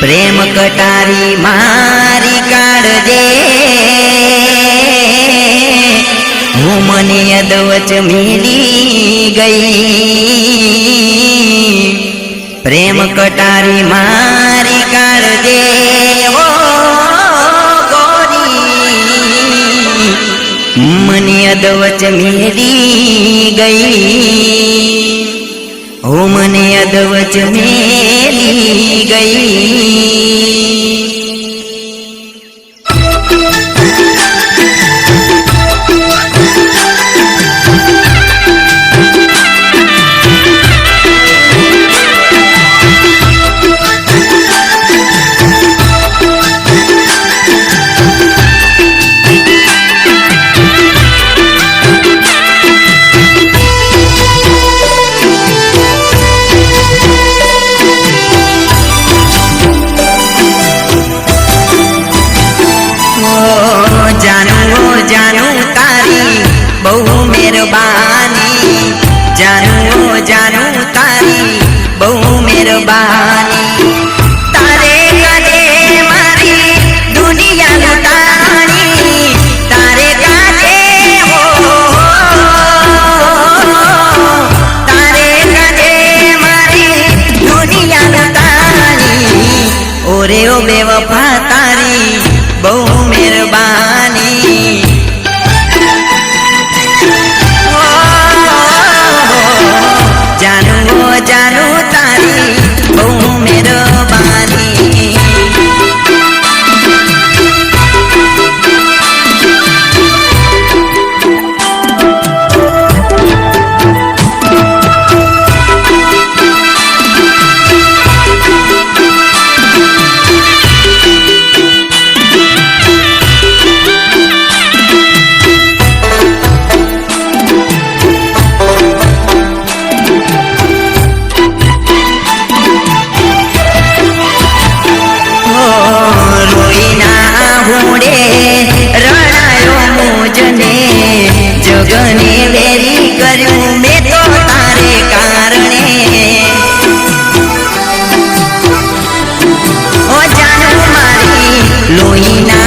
પ્રેમ કટારી મારી કાઢજે હું મને અદવચ મેલી ગઈ. પ્રેમ કટારી મારી કાઢજે ઓ મને અદવચ મેલી ગઈ. મને અદવચ મેલી ગઈ જાનું જાનું તારી, બહુ મહેરબાની જાનું જાનું તારી, બહુ મહેરબાની તારે કાજે મારી દુનિયાનું તાણી. તારે કાજે હો તારે કાજે મારી દુનિયાનું તાણી. ઓરે ઓ બેવફા મોજને જગને વેરી કર્યું મેં તો તારે કારણે. ઓ જાનું મારી લોહીના